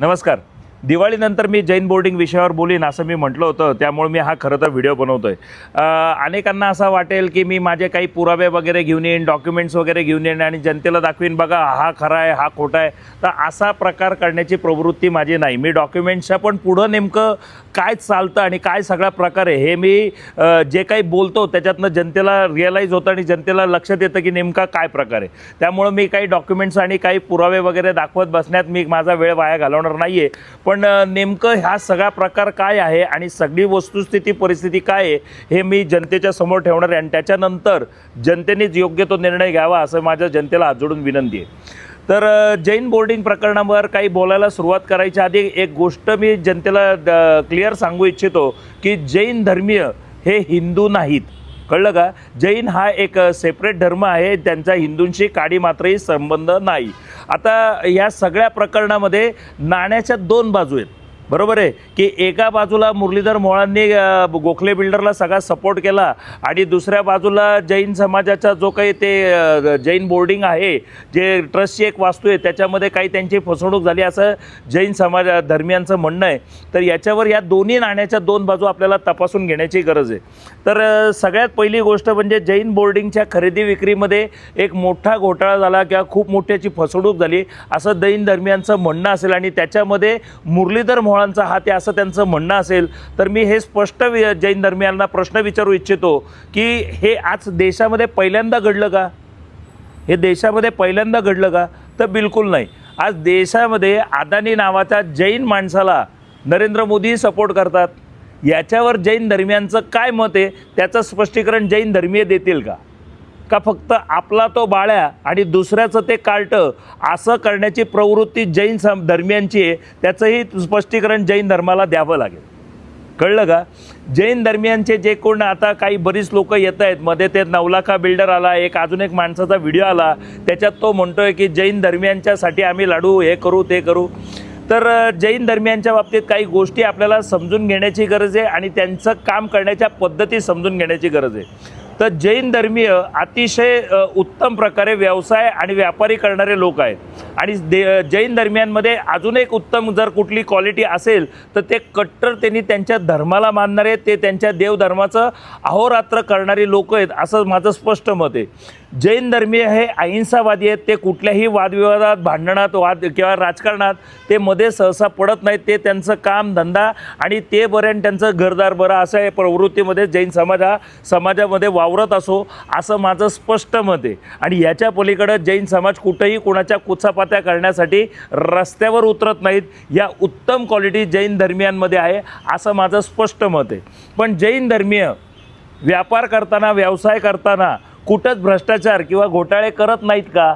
नमस्कार. दिवाळीनंतर मी जैन बोर्डिंग विषयावर बोलीन असं मी म्हटलं होतं. त्यामुळे मी हा खरं तर व्हिडिओ बनवतो आहे अनेकांना असं वाटेल की मी माझे काही पुरावे वगैरे घेऊन येईन डॉक्युमेंट्स वगैरे घेऊन येईन आणि जनतेला दाखवीन बघा हा खरा आहे हा खोटा आहे. तर असा प्रकार करण्याची प्रवृत्ती माझी नाही. मी डॉक्युमेंट्सच्या पण पुढं नेमकं काय चालतं आणि काय सगळा प्रकार आहे हे मी जे काही बोलतो त्याच्यातनं जनतेला रिअलाईज होतं आणि जनतेला लक्षात येतं की नेमका काय प्रकार आहे. त्यामुळं मी काही डॉक्युमेंट्स आणि काही पुरावे वगैरे दाखवत बसण्यात मी माझा वेळ वाया घालवणार नाही आहे पण पण नेमकं हा सगळा प्रकार काय आहे आणि सगळी वस्तुस्थिती परिस्थिती काय आहे हे मी जनतेच्या समोर ठेवणार आहे. आणि त्याच्यानंतर जनतेनेच योग्य तो निर्णय घ्यावा असं माझ्या जनतेला आजोडून विनंती आहे. तर जैन बोर्डिंग प्रकरणावर काही बोलायला सुरुवात करायच्या आधी एक गोष्ट मी जनतेला क्लिअर सांगू इच्छितो की जैन धर्मीय हे हिंदू नाहीत. कळलं का? जैन हा एक सेपरेट धर्म आहे त्यांचा हिंदूंशी काडी मात्रही संबंध नाही. आता या सगळ्या प्रकरणामध्ये नाण्याच्या दोन बाजू आहेत. बरोबर आहे की एका बाजूला मुरलीधर मोळांनी गोखले बिल्डरला सगळा सपोर्ट केला आणि दुसऱ्या बाजूला जैन समाजाचा जो काही ते जैन बोर्डिंग आहे जे ट्रस्टची एक वास्तू आहे त्याच्यामध्ये काही त्यांची फसवणूक झाली असं जैन समाज धर्मियांचं म्हणणं आहे. तर याच्यावर या दोन्ही नाण्याच्या दोन बाजू आपल्याला तपासून घेण्याची गरज आहे. तर सगळ्यात पहिली गोष्ट म्हणजे जैन बोर्डिंगच्या खरेदी विक्रीमध्ये एक मोठा घोटाळा झाला किंवा खूप मोठ्याची फसवणूक झाली असं जैन धर्मियांचं म्हणणं असेल आणि त्याच्यामध्ये मुरलीधर मोहळांचा हात आहे असं त्यांचं म्हणणं असेल तर मी हे स्पष्ट वि- जैन धर्मियांना प्रश्न विचारू इच्छितो की हे आज देशामध्ये पहिल्यांदा घडलं का? हे देशामध्ये पहिल्यांदा घडलं का? तर बिलकुल नाही. आज देशामध्ये अदानी नावाच्या जैन माणसाला नरेंद्र मोदी सपोर्ट करतात. याच्यावर जैन धर्मियांचं काय मत आहे? त्याचं स्पष्टीकरण जैन धर्मीय देतील का? का फक्त आपला तो बाळ्या आणि दुसऱ्याचं ते कार्टं असं करण्याची प्रवृत्ती जैन सम धर्मियांची आहे त्याचंही स्पष्टीकरण जैन धर्माला द्यावं लागेल. कळलं का? जैन धर्मियांचे जे कोण आता काही बरीच लोक येत आहेत मध्ये ते नवलाखा बिल्डर आला एक अजून एक माणसाचा व्हिडिओ आला त्याच्यात तो म्हणतोय की जैन धर्मियांच्यासाठी आम्ही लाडू हे करू ते करू. तर जैन धर्मियांच्या बाबतीत काही गोष्टी आपल्याला समजून घेण्याची गरज आहे आणि त्यांचं काम करण्याच्या पद्धती समजून घेण्याची गरज आहे. तर जैन धर्मीय अतिशय उत्तम प्रकारे व्यवसाय आणि व्यापारी करणारे लोक आहेत. आणि दे जैन धर्मियांमध्ये अजून एक उत्तम जर कुठली क्वालिटी असेल तर ते कट्टर त्यांनी त्यांच्या धर्माला मानणारे ते त्यांच्या देवधर्माचं अहोरात्र करणारी लोक आहेत असं माझं स्पष्ट मत आहे. जैन धर्मीय हे अहिंसावादी आहेत ते कुठल्याही वादविवादात भांडणात वाद किंवा राजकारणात ते मध्ये सहसा पडत नाहीत ते त्यांचं काम धंदा आणि ते बरे आणि त्यांचं घरदार बरं असं या प्रवृत्तीमध्ये जैन समाज हा समाजामध्ये वावरत असो असं माझं स्पष्ट मत आहे. आणि याच्या पलीकडं जैन समाज कुठंही कोणाच्या कुचापात्या करण्यासाठी रस्त्यावर उतरत नाहीत. या उत्तम क्वालिटी जैन धर्मियांमध्ये आहे असं माझं स्पष्ट मत आहे. पण जैन धर्मीय व्यापार करताना व्यवसाय करताना कुठंच भ्रष्टाचार किंवा घोटाळे करत नाहीत का?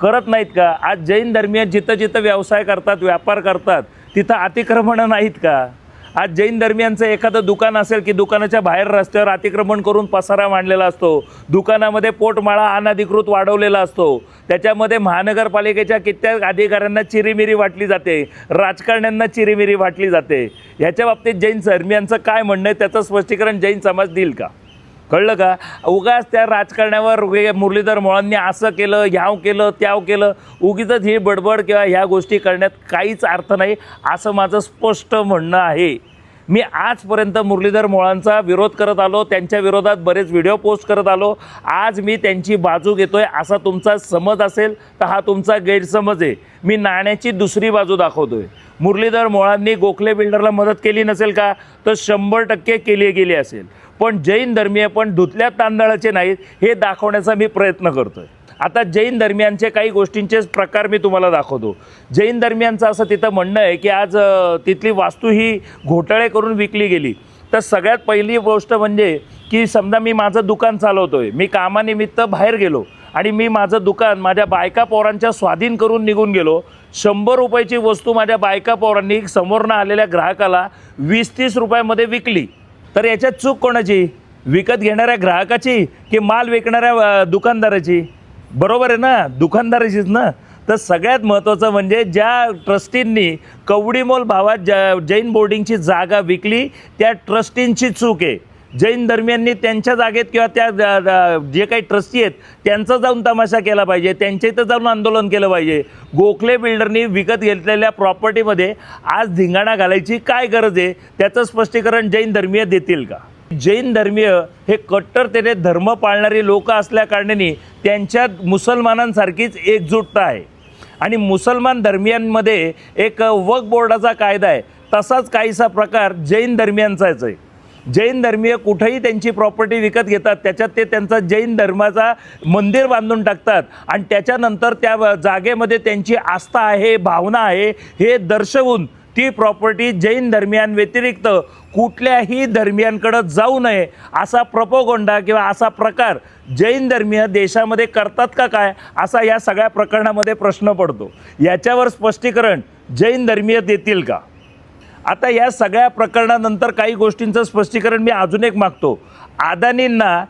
करत नाहीत का? आज जैन धर्मीय जिथं जिथं व्यवसाय करतात व्यापार करतात तिथं अतिक्रमणं नाहीत का? आज जैन धर्मियांचं एखादं दुकान असेल की दुकानाच्या बाहेर रस्त्यावर अतिक्रमण करून पसारा मांडलेला असतो. दुकानामध्ये पोटमाळा अनधिकृत वाढवलेला असतो. त्याच्यामध्ये महानगरपालिकेच्या कित्येक अधिकाऱ्यांना चिरीमिरी वाटली जाते. राजकारण्यांना चिरीमिरी वाटली जाते. ह्याच्या बाबतीत जैन धर्मियांचं काय म्हणणं आहे? त्याचं स्पष्टीकरण जैन समाज देईल का? कळलं का? उगाच त्या राजकारण्यावर मुरलीधर मोळांनी असं केलं ह्याव केलं त्याव केलं. उगीच ही बडबड किंवा ह्या गोष्टी करण्यात काहीच अर्थ नाही असं माझं स्पष्ट म्हणणं आहे. मी आजपर्यंत मुरलीधर मोळांचा विरोध करत आलो त्यांच्या विरोधात बरेच व्हिडिओ पोस्ट करत आलो. आज मी त्यांची बाजू घेतो आहे असा तुमचा समज असेल तर हा तुमचा गैरसमज आहे. मी नाण्याची दुसरी बाजू दाखवतो आहे मुरलीधर मोळांनी गोखले बिल्डरला मदत केली नसेल का? तर शंभर टक्के केली गेली असेल. पण जैन धर्मीय पण धुतल्या तांदळाचे नाहीत हे दाखवण्याचा मी प्रयत्न करतोय. आता जैन धर्मियांचे काही गोष्टींचे प्रकार मी तुम्हाला दाखवतो. जैन धर्मियांचं असं तिथं म्हणणं आहे की आज तिथली वास्तू ही घोटाळे करून विकली गेली. तर सगळ्यात पहिली गोष्ट म्हणजे की समजा मी माझं दुकान चालवतो आहे मी कामानिमित्त बाहेर गेलो आणि मी माझं दुकान माझ्या बायका पोरांच्या स्वाधीन करून निघून गेलो. शंभर रुपयाची वस्तू माझ्या बायका पोरांनी समोरनं आलेल्या ग्राहकाला वीस तीस रुपयामध्ये विकली. तर याच्यात चूक कोणाची? विकत घेणाऱ्या ग्राहकाची की माल विकणाऱ्या दुकानदाराची? बरोबर आहे ना? दुकानदाराचीच ना? तर सगळ्यात महत्त्वाचं म्हणजे ज्या ट्रस्टींनी कवडीमोल भावात ज जैन बोर्डिंगची जागा विकली त्या ट्रस्टींची चूक आहे. जैन धर्मियांनी त्यांच्या जागेत किंवा त्या जे काही ट्रस्टी आहेत त्यांचा जाऊन तमाशा केला पाहिजे त्यांच्या इथं जाऊन आंदोलन केलं पाहिजे. गोखले बिल्डरनी विकत घेतलेल्या प्रॉपर्टीमध्ये आज धिंगाणा घालायची काय गरज आहे त्याचं स्पष्टीकरण जैन धर्मीय देतील का? जैन धर्मीय हे कट्टरतेने धर्म पाळणारी लोक असल्या कारणाने त्यांच्यात मुसलमानांसारखीच एकजुटता आहे. आणि मुसलमान धर्मियांमध्ये एक वक बोर्डाचा कायदा आहे. तसाच काहीसा प्रकार जैन धर्मियांचाच आहे. जैन धर्मीय कुठेही त्यांची प्रॉपर्टी विकत घेतात त्याच्यात ते त्यांचा जैन धर्माचा मंदिर बांधून टाकतात आणि त्याच्यानंतर त्या जागेमध्ये त्यांची आस्था आहे भावना आहे हे दर्शवून ती प्रॉपर्टी जैन धर्मियांव्यतिरिक्त कुठल्याही धर्मियांकडं जाऊ नये असा प्रपोगोंडा किंवा असा प्रकार जैन धर्मीय देशामध्ये करतात का काय असा या सगळ्या प्रकरणामध्ये प्रश्न पडतो. याच्यावर स्पष्टीकरण जैन धर्मीय देतील का? आता या सगळ्या प्रकरणानंतर काही गोष्टींचं स्पष्टीकरण मी अजून एक मागतो. अदानींना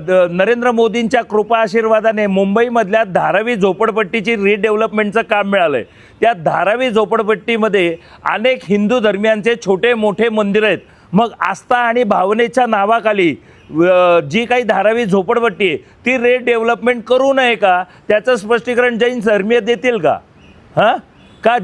द- नरेंद्र मोदींच्या कृपा आशीर्वादाने मुंबईमधल्या धारावी झोपडपट्टीची रिडेव्हलपमेंटचं काम मिळालं आहे त्या धारावी झोपडपट्टीमध्ये अनेक हिंदू धर्मियांचे छोटे मोठे मंदिर आहेत. मग आस्था आणि भावनेच्या नावाखाली जी काही धारावी झोपडपट्टी आहे ती रिडेव्हलपमेंट करू नये का? त्याचं स्पष्टीकरण जैन धर्मीय देतील का? हां? का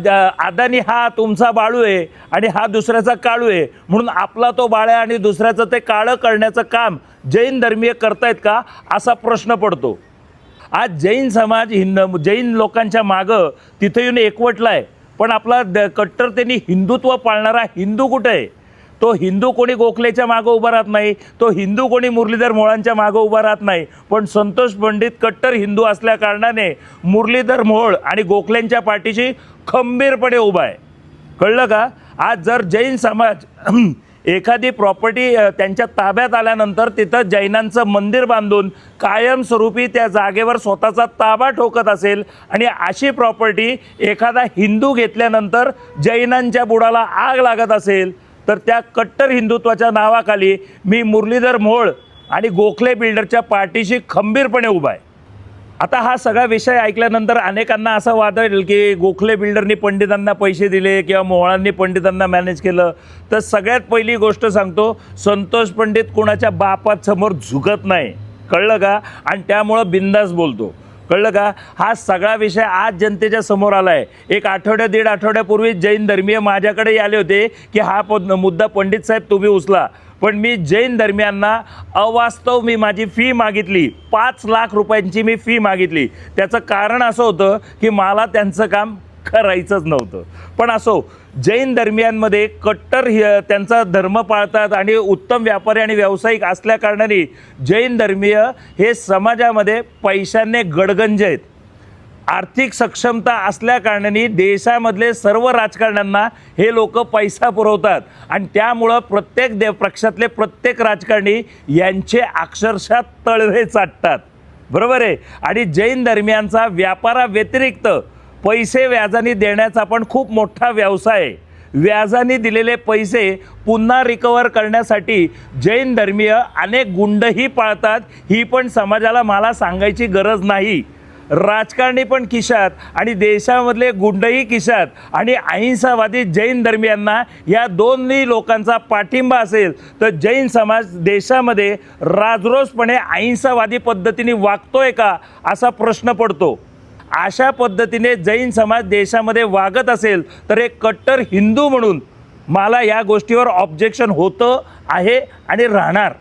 अदानी हा तुमचा बाळू आहे आणि हा दुसऱ्याचा काळू आहे. म्हणून आपला तो बाळ आहे आणि दुसऱ्याचं ते काळं करण्याचं काम जैन धर्मीय करतायत का असा प्रश्न पडतो. आज जैन समाज हिंद जैन लोकांच्या मागं तिथे येऊन एकवटला आहे पण आपला द कट्टरतेने हिंदुत्व पाळणारा हिंदू कुठं आहे? तो हिंदू कोणी गोखलेच्या मागं उभा राहत नाही तो हिंदू कोणी मुरलीधर मोळांच्या मागं उभा राहत नाही. पण संतोष पंडित कट्टर हिंदू असल्या कारणाने मुरलीधर मोहोळ आणि गोखलेंच्या पाठीशी खंबीरपणे उभा आहे. कळलं का? आज जर जैन समाज एखादी प्रॉपर्टी त्यांच्या ताब्यात आल्यानंतर तिथं जैनांचं मंदिर बांधून कायमस्वरूपी त्या जागेवर स्वतःचा ताबा ठोकत असेल आणि अशी प्रॉपर्टी एखादा हिंदू घेतल्यानंतर जैनांच्या बुडाला आग लागत असेल तर त्या कट्टर हिंदुत्वाच्या नावाखाली मी मुरलीधर मोहोळ आणि गोखले बिल्डरच्या पार्टीशी खंबीरपणे उभा आहे. आता हा सगळा विषय ऐकल्यानंतर अनेकांना असं वाटेल की गोखले बिल्डरनी पंडितांना पैसे दिले किंवा मोहळांनी पंडितांना मॅनेज केलं. तर सगळ्यात पहिली गोष्ट सांगतो संतोष पंडित कोणाच्या बापात समोर झुकत नाही. कळलं का? आणि त्यामुळं बिंदास बोलतो. कळलं का? हा सगळा विषय आज जनतेच्या समोर आला आहे एक आठवड्या दीड आठवड्यापूर्वी जैन धर्मीय माझ्याकडे आले होते की हा पद मुद्दा पंडित साहेब तुम्ही उचला. पण मी जैन धर्मियांना अवास्तव मी माझी फी मागितली. पाच लाख रुपयांची मी फी मागितली. त्याचं कारण असं होतं की मला त्यांचं काम करायचंच नव्हतं. पण असो जैन धर्मियांमध्ये कट्टर हि- त्यांचा धर्म पाळतात आणि उत्तम व्यापारी आणि व्यावसायिक असल्या कारणाने जैन धर्मीय हे समाजामध्ये पैशाने गडगंज आहेत. आर्थिक सक्षमता असल्या कारणाने देशामधले सर्व राजकारण्यांना हे लोक पैसा पुरवतात आणि त्यामुळं प्रत्येक दे पक्षातले प्रत्येक राजकारणी यांचे अक्षरशः तळवे चाटतात. बरोबर आहे? आणि जैन धर्मियांचा व्यापाराव्यतिरिक्त पैसे व्याजाने देण्याचा पण खूप मोठा व्यवसाय आहे. व्याजाने दिलेले पैसे पुन्हा रिकवर करण्यासाठी जैन धर्मीय अनेक गुंडही पाळतात. ही पण समाजाला मला सांगायची गरज नाही. राजकारणी पण खिशात आणि देशामधले गुंडही खिशात. आणि अहिंसावादी जैन धर्मियांना या दोन्ही लोकांचा पाठिंबा असेल तर जैन समाज देशामध्ये राजरोसपणे अहिंसावादी पद्धतीने वागतोय का असा प्रश्न पडतो. अशा पद्धतीने जैन समाज देशामध्ये वागत असेल तर एक कट्टर हिंदू म्हणून मला या गोष्टीवर ऑब्जेक्शन होतं आहे आणि राहणार.